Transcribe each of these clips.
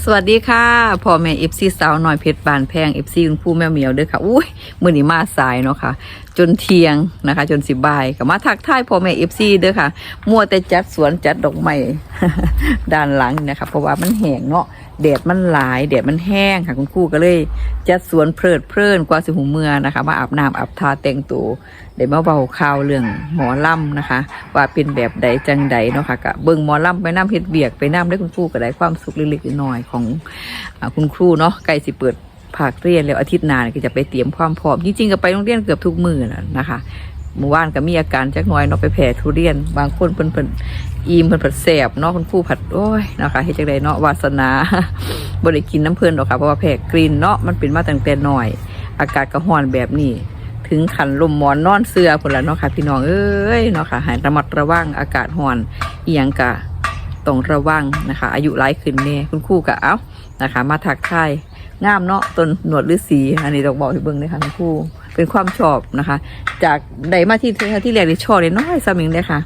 สวัสดีค่ะพ่อแม่เอฟซีสาวหน่อยเพชรบานแพงเอฟซีคุณผู้แม่เหมียวด้วยค่ะอุ้ยมือนี้มาสายเนาะค่ะ จนเที่ยงนะคะ จนสิบายก็มาทักทายพ่อแม่เอฟซีด้วยค่ะ มัวแต่จัดสวนจัดดอกไม้ด้านหลังนี่นะคะ เพราะว่ามันแห้งเนาะ แดดมันหลายแดดมันแห้งค่ะคุณครูก็เลยจัดสวนเพลิดเพลินกว่าสิหูเมือนะคะ มาอาบน้ำอาบทาแต่งตัวเดี๋ยวมาเบาข่าวเรื่องหมอลำนะคะ ว่าเป็นแบบใดจังใดเนาะค่ะกะเบิ่งหมอลำไปน้ำเฮ็ดเบียกไปน้ำได้คุณครูก็ได้ความสุขเล็กๆน้อยๆของอคุณครูเนาะใกล้สิเปิดภาคเรียนแล้วอาทิตย์หน้าก็จะไปเตรียมความพร้อมจริงๆก็ไปโรงเรียนเกือบทุกมือแล้วนะคะ เมื่อวานก็มีอาการจักหน่อยเนาะไปแผ่ทุเรียน บางคนเพิ่นเพิ่นอีมเพิ่นผัดแสบเนาะคุณครูผัดโอ้ยนะคะเฮ็ดจังไดเนาะวาสนาบ่ได้กินน้ำเพิ่นหรอกค่ะเพราะว่าแพ้กลิ่นเนาะมันเป็นมาตั้งแต่น้อย อากาศก็ร้อนแบบนี้ถึงขันลมหมอนนอนเสือพุ่นละเนาะค่ะ พี่น้องเอ้ยเนาะค่ะให้ระมัดระวังอากาศร้อนเอียงกะต้องระวังนะคะ อายุหลายขึ้นแน่คุณครู่กะเอ้านะคะ มาถักทายงามเนาะต้นหนวดฤาษีอันนี้ต้องบอกให้เบิ่งเลยค่ะคุณครู เป็นความชอบนะคะ จากใดมาที่ที่แรกที่ชอบเลยน้อยสมิงเลยค่ะ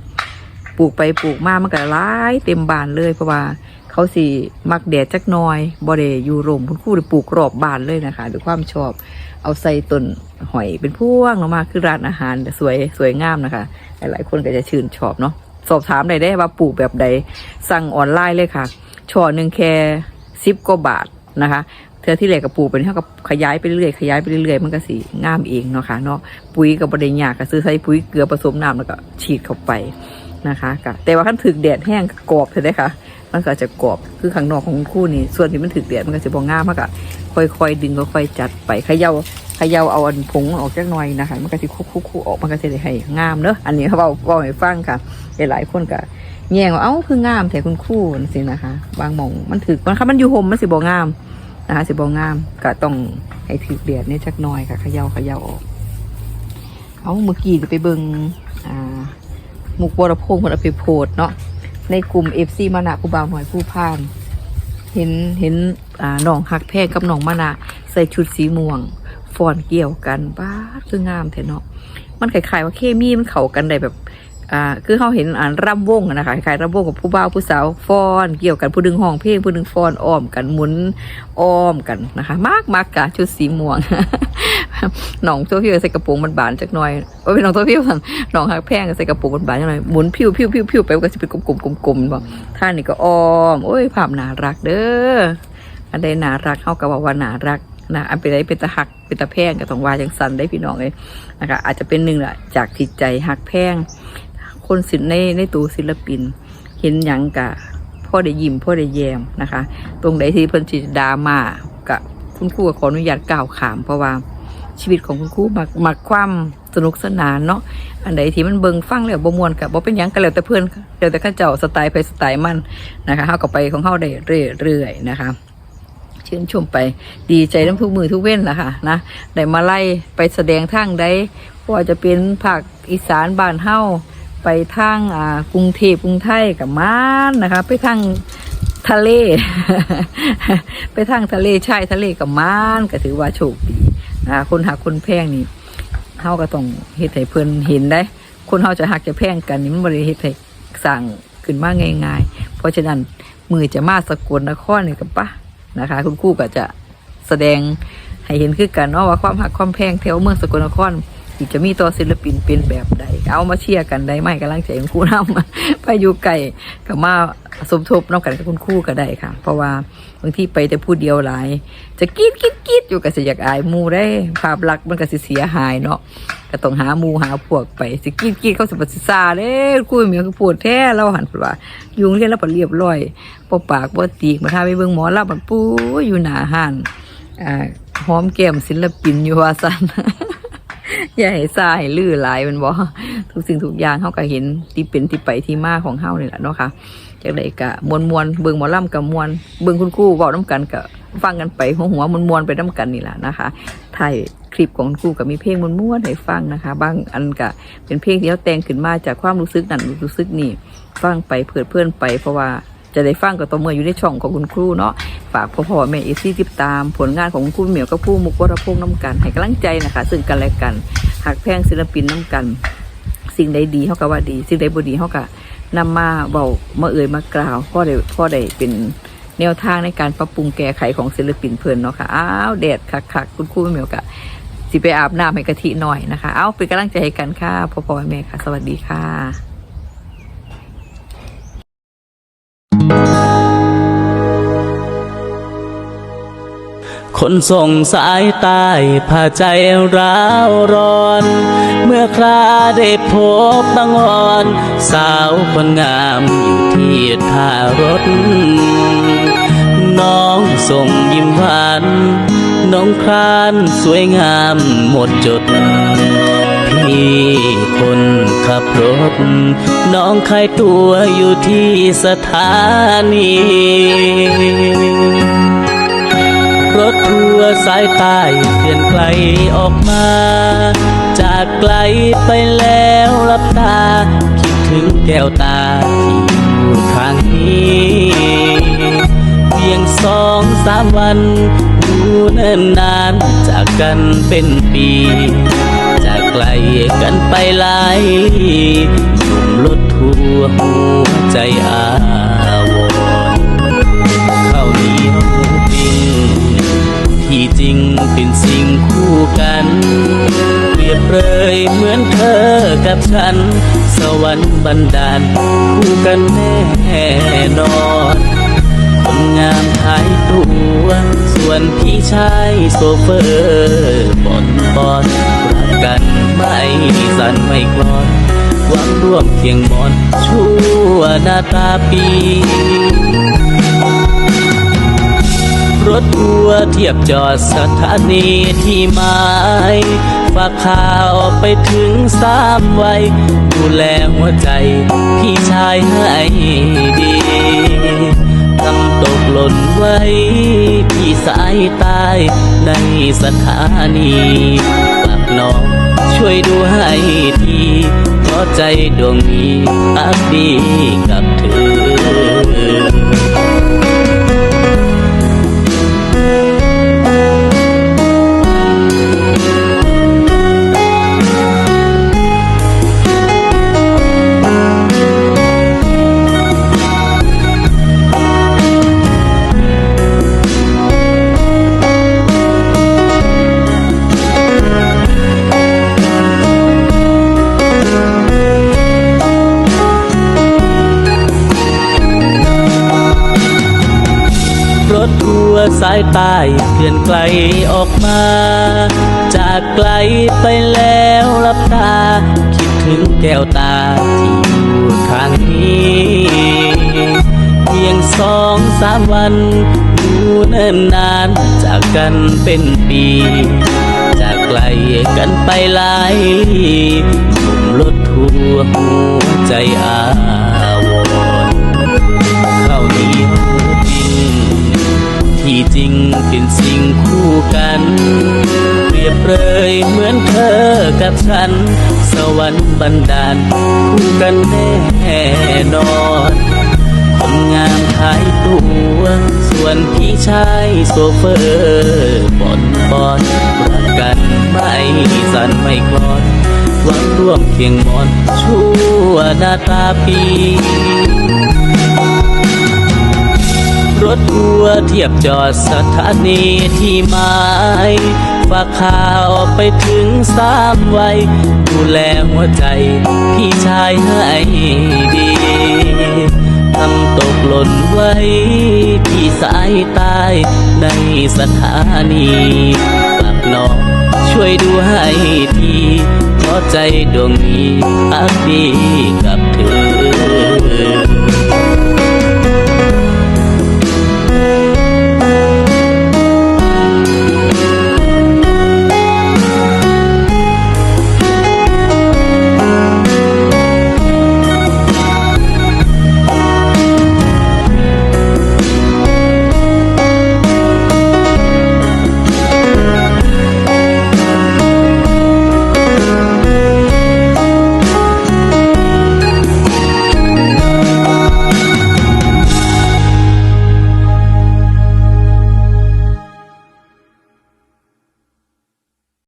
ปลูกไปปลูกมามันก็หลายเต็มบานเลยเพราะว่าเขาสิมักแดดจักน้อยบ่ได้อยู่ร่มคุณครูได้ปลูกรอบบานเลยนะคะด้วยความชอบเอาใส่ต้นหอยเป็นพวงออกมาคือร้านอาหารสวยสวยงามนะคะ หลายๆคนก็จะชื่นชอบเนาะสอบถามได้ได้ว่าปลูกแบบใดสั่งออนไลน์เลยค่ะช่อหนึ่งแค่สิบกว่าบาท นะคะเธอที่เหลือก็ปลูกไปเท่ากับขยายไปเรื่อยขยายไปเรื่อยมันก็สีงามเองเนาะค่ะเนาะปุ๋ยกับบริญยากก็ซื้อใส่ปุ๋ยเกลือผสมน้ำแล้วก็ฉีดเข้าไปนะคะก็แต่ว่าขั้นถึกแดดแห้งกรอบเลยนะคะมันก็จะกรอบคือข้างนอกของคู่นี่ส่วนที่มันถึกแดดมันก็จะบองงามมากอะค่อยๆดึงค่อยๆจัดไปขย่าขย่าเอาอันผงออกจากหน่อยนะคะ มันก็จะคุกๆๆออกมันก็จะได้ให้งามเนอะอันนี้เขาเอาเอาให้ฟังค่ะหลายๆคนก็ แย่งว่าเอ้าคืองามแต่คุณคู่สินะคะบางมองมันถึกมันค่ะมันอยู่ห่มมันสิบองามนะคะสิบองามก็ต้องให้ถึกแดดเนี่ยจักหน่อยค่ะเขย่าเขย่าออกเอาเมื่อกี้ไปเบิงอ่าหมุกวรพงศ์มันเอาไปโพสต์เนาะในกลุ่มเอฟซีมานะผู้บ่าวหน่อยผู้พานเห็นเห็นอ่าน้องหักแพงกับน้องมานะใส่ชุดสีม่วงฟอนเกี่ยวกันบ้าคืองามแท้เนาะมันคล้ายๆว่าเคมีมันเข้ากันได้แบบ อ่าคือเขาเห็นอ่านร่ำวงนะคะคล้ายร่ำวงกับผู้บ่าวผู้สาวฟอนเกี่ยวกันผู้ดึงห้องเพลงผู้ดึงฟอนอ้อมกันหมุนอ้อมกันนะคะ มากมากกะชุดสีม่วงน้องตัวพี่ใส่กระโปรงมันบานจักหน่อยว่าเป็นน้องตัวพี่สั่นน้องหักแพงใส่กระโปรงมันบานจักหน่อยหมุนพิวพิวพิวพิวไปมันก็จะเป็นกลมๆกลมๆบอกท่านนี่ก็อ้อมโอ้ยภาพน่ารักเด้ออันใดน่ารักเข้าก็บว่าน่ารักนะอันเป็นไรเป็นตะหักเป็นตะแพงก็ต้องวาจังสันได้พี่น้องเลยนะคะอาจจะเป็นหนึ่งละจากจิตใจหักแพง คนศิลป์ในในตัวศิลปิน เห็นหยังกะพ่อได้ยิ้มพ่อได้แยมนะคะ ตรงใดที่เพิ่นจิดามากะคุณครูขออนุญาตกล่าวขาม เพราะว่าชีวิตของคุณครูมักมักความสนุกสนานเนาะอันใดที่มันเบิงฟังแล้วบ่มวนกับบ่เป็นหยังก็แล้วแต่เพื่อนแล้วแต่เข้าเจ้าสไตล์ไปสไตล์มันนะคะเฮาก็ไปของเฮาได้เรื่อยๆนะคะชื่นชมไปดีใจทั้งทุกมือทุกเว้นล่ะค่ะนะได้มาไล่ไปแสดงทางใดว่าจะเป็นภาคอีสานบ้านเฮา ไปทางอ่ากรุงเทพกรุงไทยกับมานนะคะ ไปทางทะเล ไปทางทะเลชายทะเลกับมานก็ถือว่าโชคดีนะคะคนหักคนแพงนี่เฮาก็ต้องเฮ็ดให้เพิ่นเห็นได้ คนเฮาจะหักจะแพงกันนี่มันบ่ได้เฮ็ดให้สั่งขึ้นมาง่าย ๆ เพราะฉะนั้นมือจะมาสกลนครนี่กับปะนะคะ คุณครู่ก็จะแสดงให้เห็นคือกันเนาะว่าความหักความแพงแถวเมืองสกลนคร ที่จะมีตัวศิลปินเป็นแบบใด เอามาเชียร์กันได้ไหมกำลังใจคุณครู่นำไปอยู่ไก่ก็มาสมทบนองกันกับคุณครู่ก็ได้ค่ะ เพราะว่าบางที่ไปแต่พูดเดียวหลาย จะกีดกีดกีดอยู่กับเสิอยากอายมูได้ ภาพลักษณ์มันก็สิเสียหายเนาะก็ต้องหามูหาพวกไปสิกีดกีดเขาสิบสิซาเด้คุยเหมียวก็พูดแท้เราหันไปว่ายุงเรียนแล้วพอเรียบร้อยปปากบ่ตีกมาทาไปเบิ่งหมอลำมันปูอยู่หน้าห้านอ่าหอมแก้มศิลปินอยู่ว่าซั่น อย่าให้ซาให้ลื่อหลายมันบ่ทุกสิ่งทุกอย่างเฮาก็เห็นที่เป็นที่ไปที่มาของเฮานี่แหละเนาะค่ะจังไดก็มวนๆเบิ่งหมอลำกับมวนเบิ่งคุณครูเว้านํกันก็ฟังกันไปหัวหัวๆมวนไปนํกันนี่แหละนะคะถ่ายคลิปของคุณครูก็มีเพลงมวนๆให้ฟังนะคะ บางอันก็เป็นเพลงที่เขาแต่งขึ้นมาจากความรู้สึกนั้นรู้สึกนี่ฟังไปเพื่อเพื่อนไปเพราะว่า จะได้ฟังก็ต่อเมื่ออยู่ในช่องของคุณครูเนาะฝากพ่อพ่อแม่เอซี่ติดตาม ผลงานของคุณครูเหมียวกับครูมุกวรพงษ์น้ำกัน ให้กำลังใจนะคะ ซึ่งกันและกันหักแพงศิลปินน้ำกัน สิ่งใดดีเขาก็ว่าดี สิ่งใดบ่ดีเขาก็นำมาเบามาเอ่ยมากล่าวพ่อได้พ่อได้เป็นแนวทางในการปรับปรุงแก้ไขของศิลปินเพิ่นเนาะค่ะอ้าวแดดคักๆคุณครูเหมียวกะสิไปอาบน้ำให้กะทิหน่อยนะคะ เอาเป็นกำลังใจให้กันค่ะพ่อพ่อแม่ค่ะ สวัสดีค่ะ คนส่งสายใต้พาใจร้าวร้อน เมื่อคราได้พบบังอ่อน สาวคนงามอยู่ที่ท่ารถ น้องส่งยิ้มหวานน้องครานสวยงามหมดจด พี่คนขับรถ น้องขายตัวอยู่ที่สถานี ถทัวร์สายใต้เปลี่ยนไกลออกมา จากไกลไปแล้วรับตา คิดถึงแก้วตาที่อยู่ข้างนี้เพียงสองสามวันดูเนิ่นนานจากกันเป็นปี จากไกลกันไปหลายลุ่มรถทัวหัวใจอา คู่กันเปรียบเลยเหมือนเธอกับฉัน สวรรค์บันดาลคู่กันแน่นอนคนงามขายตัวส่วนพี่ชายโซเฟอร์บอนบอนรักกันไม่สั่นไม่คลอนหวังร่วมเคียงมอนชั่วนาตาปี ถทัวร์เทียบจอดสถานีที่หมายฝากข่าวไปถึงสามวัย ดูแลหัวใจพี่ชายให้ดีทำตกหล่นไว้ที่สายใต้ในสถานีฝากน้องช่วยดูให้ทีเพราะใจดวงนี้อักดีกับ สายใต้เคลื่อนไกลออกมา จากไกลไปแล้วรับตา คิดถึงแก้วตาที่อยู่ข้างนี้ เพียงสองสามวันดูเนิ่นนานจากกันเป็นปี จากไกลกันไปหลายลี้หนุ่มรถทัวหัวใจอาวรณ์ข้าเหนียวหมูปิ้ง ที่จริงเป็นสิ่งคู่กัน เปรียบเลยเหมือนเธอกับฉัน สวรรค์บันดาลคู่กันแน่นอนคนงามขายตัวส่วนพี่ชายโซเฟอร์บอนบอนรักกันไม่สั่นไม่คลอนหวังร่วมเคียงมอนชั่วนาตาปี รถทัวร์เทียบจอดสถานีที่หมายฝากข่าวไปถึงสามวัย ดูแลหัวใจพี่ชายให้ดีทำตกหล่นไว้ที่สายใต้ในสถานีฝากน้องช่วยดูให้ทีเพราะใจดวงนี้อักดีกับเธอ